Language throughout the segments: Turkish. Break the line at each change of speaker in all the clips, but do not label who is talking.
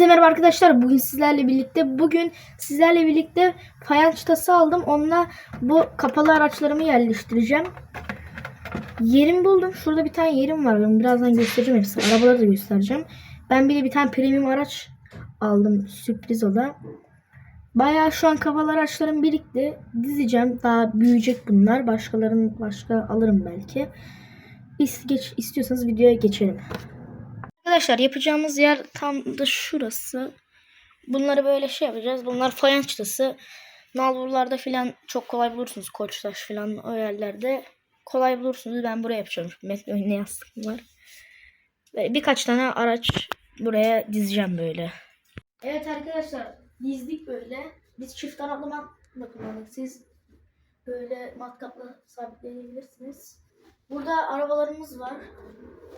Hepinize merhaba arkadaşlar. Bugün sizlerle birlikte bugün sizlerle birlikte fayans çıtası aldım. Onunla bu kapalı araçlarımı yerleştireceğim. Yerim buldum. Şurada bir tane yerim var. Ben birazdan göstereceğim hepsini. Arabaları da göstereceğim. Ben bir de bir tane premium araç aldım. Sürpriz o da. Bayağı şu an kapalı araçlarım birikti. Dizeceğim. Daha büyüyecek bunlar. Başkalarının başka alırım belki. İst, geç, istiyorsanız videoya geçelim. Arkadaşlar yapacağımız yer tam da şurası. Bunları böyle şey yapacağız. Bunlar fayans çıtası. Nalburlarda filan çok kolay bulursunuz. Koçtaş filan o yerlerde kolay bulursunuz. Ben buraya yapacağım. Metro ne yastığım var. Ve birkaç tane araç buraya dizeceğim böyle. Evet arkadaşlar dizdik böyle. Biz çift aralı matkapla kullandık. Siz böyle matkapla sabitleyebilirsiniz. Burada arabalarımız var.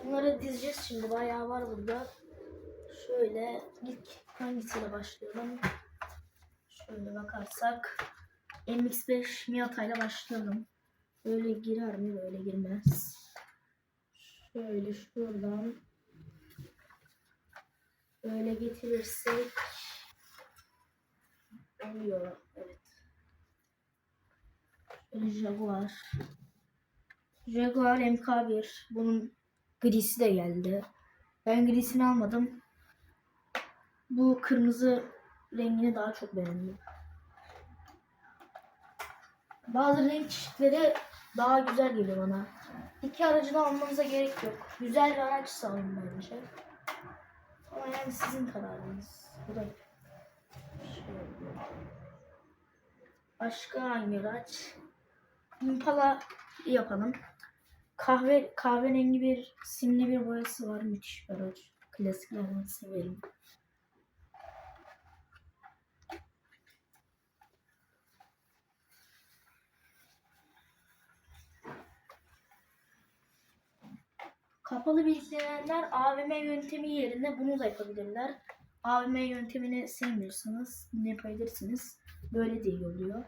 Bunları dizeceğiz şimdi. Bayağı var burada. Şöyle ilk hangisiyle başlayalım? Şöyle bakarsak MX-5 Miata ile başlayalım. Böyle girer mi? Böyle girmez. Şöyle şuradan böyle getirirsek oluyor. Evet. Jaguar. Jaguar MK1. Bunun grisi de geldi. Ben grisini almadım. Bu kırmızı rengini daha çok beğendim. Bazı renk çeşitleri daha güzel geliyor bana. İki aracını almanıza gerek yok. Güzel bir araç alın bence. Ama yani sizin kararınız. Bu da. Başka hangi araç? Impala yapalım. Kahve kahverengi bir simli bir boyası var. Müthiş bir araç. Klasiklerden severim. Kapalı bilgilenenler AVM yöntemi yerine bunu da yapabilirler. AVM yöntemini sevmiyorsanız ne yapabilirsiniz? Böyle de iyi oluyor.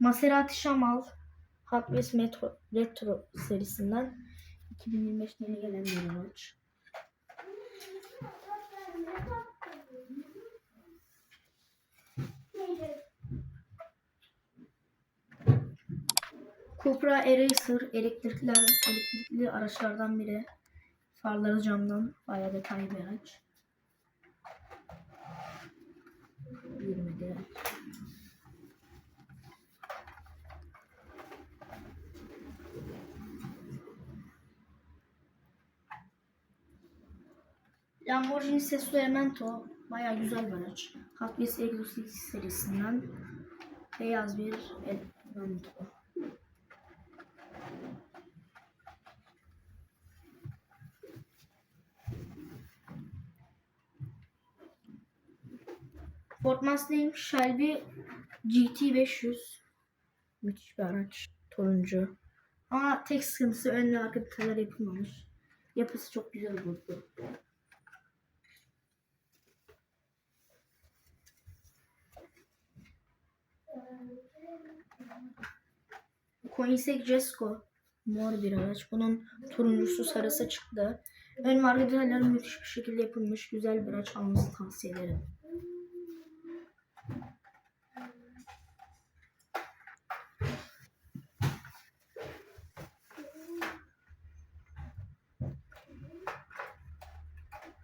Maserati Şamal Hot Wheels Metro Retro serisinden 2025'te yeni gelen bir araç. Cupra Eraser elektrikli, elektrikli araçlardan biri. Farları camdan bayağı detaylı bir araç. 20'de. Lamborghini Sesto Elemento bayağı güzel bir araç. Hot Wheels Exotic serisinden beyaz bir Elemento. Ford Mustang Shelby GT500 müthiş bir araç. Turuncu. Ama tek sıkıntısı ön ve arka yapılmamış. Yapısı çok güzel oldu. Koenigsegg Jesko mor bir araç. Bunun turuncusu sarısı çıktı. Ön marka detayları müthiş bir şekilde yapılmış. Güzel bir araç almanızı tavsiye ederim.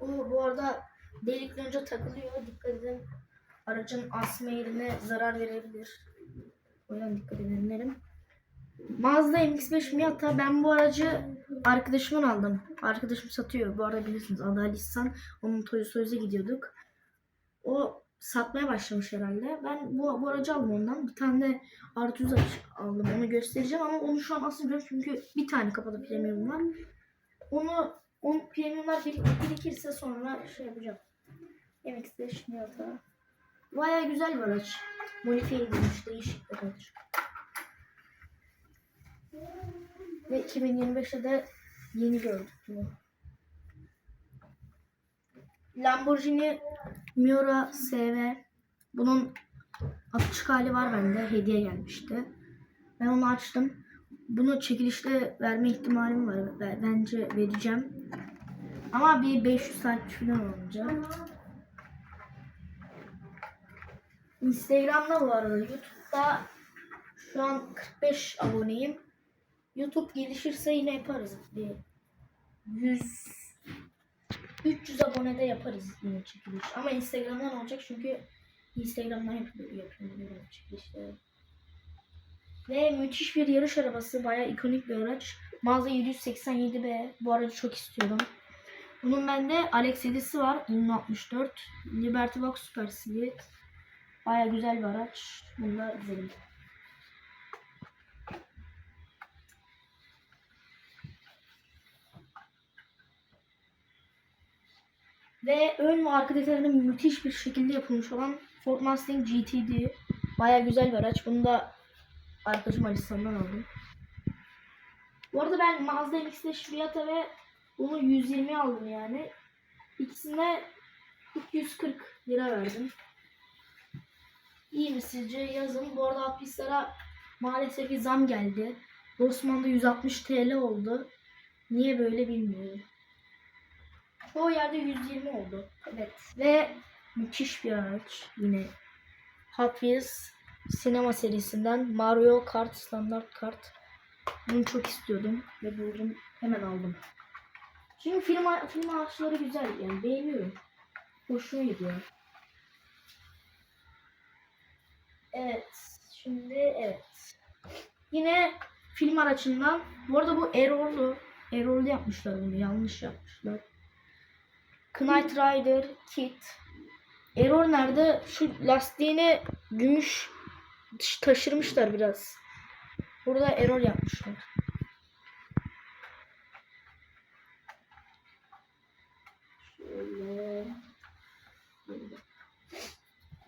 Bu, bu arada delikli önce takılıyor. Dikkat edin. Aracın asma yerine zarar verebilir. O yüzden dikkat edin derim. Mazda MX-5 Miata. Ben bu aracı arkadaşımdan aldım. Arkadaşım satıyor. Bu arada bilirsiniz adı. Onun Toy Söz'e gidiyorduk. O satmaya başlamış herhalde. Ben bu, bu aracı aldım ondan. Bir tane de R100 araç aldım. Onu göstereceğim ama onu şu an asmıyorum çünkü bir tane kapalı premium var. Onu on premiumlar birik- birikirse sonra şey yapacağım. MX-5 Miata. Baya güzel bir araç. Modifiye edilmiş değişik bir araç. Ve 2025'te de yeni gördük bunu. Lamborghini Miura SV. Bunun açık hali var bende. Hediye gelmişti. Ben onu açtım. Bunu çekilişte verme ihtimalim var. Be- Bence vereceğim. Ama bir 500 saat falan olacak. Instagram'da bu arada. YouTube'da şu an 45 aboneyim. YouTube gelişirse yine yaparız. Bir 100 300 abonede yaparız yine çekiliş. Ama Instagram'dan olacak çünkü Instagram'dan yapıyor, yapıyorum böyle çekilişleri. Ve müthiş bir yarış arabası. Bayağı ikonik bir araç. Mazda 787B. Bu aracı çok istiyorum. Bunun bende Alex 7'si var. 64. Liberty Box Super Speed. Bayağı güzel bir araç. Bunu da izledim. Ve ön ve arka detayları müthiş bir şekilde yapılmış olan Ford Mustang GTD. Bayağı güzel bir araç. Bunu da arkadaşım Alistan'dan aldım. Bu arada ben Mazda MX-5 Fiata ve bunu 120 aldım yani. İkisine 240 lira verdim. İyi mi sizce? Yazın. Bu arada hapislara maalesef ki zam geldi. Osman'da 160 TL oldu. Niye böyle bilmiyorum. Çoğu yerde 120 oldu. Evet. Ve müthiş bir araç yine. Hot Wheels sinema serisinden Mario Kart standart kart. Bunu çok istiyordum ve buldum. Hemen aldım. Çünkü film, film araçları güzel yani beğeniyorum. Hoşuma gidiyor. Evet. Şimdi evet. Yine film araçından. Bu arada bu Error'lu. Error'lu yapmışlar bunu. Yanlış yapmışlar. Knight Rider Kit. Error nerede? Şu lastiğini gümüş taşırmışlar biraz. Burada error yapmışlar.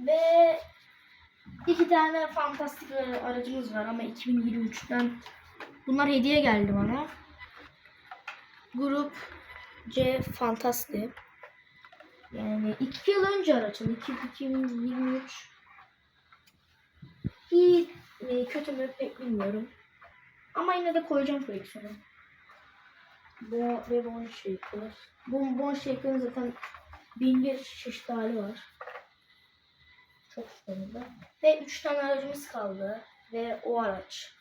Ve iki tane fantastik aracımız var ama 2023'ten bunlar hediye geldi bana. Grup C Fantastik. Yani iki yıl önce araçım. 2023. İyi e, kötü mü pek bilmiyorum. Ama yine de koyacağım koleksiyona. Bu ve Bon Shaker. Bu Bon Shaker'ın zaten bin bir çeşit hali var. Çok sonunda. Ve üç tane aracımız kaldı. Ve o araç.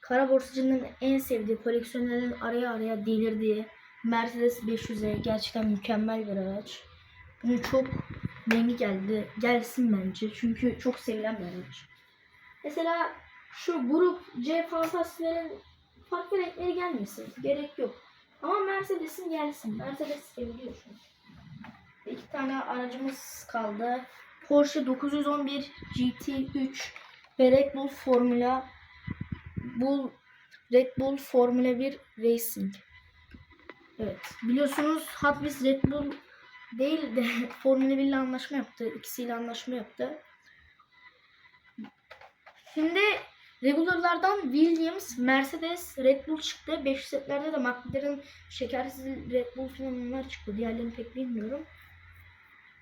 Kara borsacının en sevdiği koleksiyonların araya araya delirdiği Mercedes 500'e gerçekten mükemmel bir araç. Bunu çok rengi geldi. Gelsin bence. Çünkü çok sevilen bir araç. Mesela şu grup C Fantastiklerin farklı renkleri gelmesin. Gerek yok. Ama Mercedes'in gelsin. Mercedes seviliyor şu an. İki tane aracımız kaldı. Porsche 911 GT3 ve Red Bull Formula Bull Red Bull Formula 1 Racing. Evet. Biliyorsunuz Hot Wheels Red Bull değil de Formula 1 ile anlaşma yaptı. İkisiyle anlaşma yaptı. Şimdi regularlardan Williams, Mercedes, Red Bull çıktı. 500 setlerde de McLaren şekersiz Red Bull falan onlar çıktı. Diğerlerini pek bilmiyorum.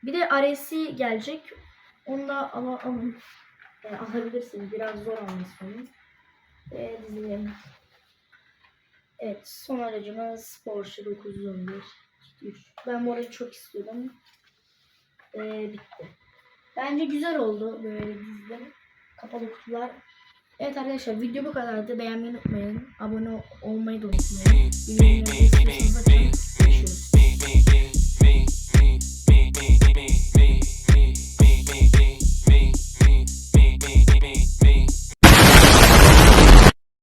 Bir de RS'i gelecek. Onu da al al yani alabilirsiniz. Biraz zor alması onu. Ve dizilerim. Evet son aracımız Porsche 911 3. Ben bu çok istiyordum. Ee, bitti. Bence güzel oldu böyle dizdim. Kapalı kutular. Evet arkadaşlar video bu kadardı. Beğenmeyi unutmayın. Abone olmayı da unutmayın.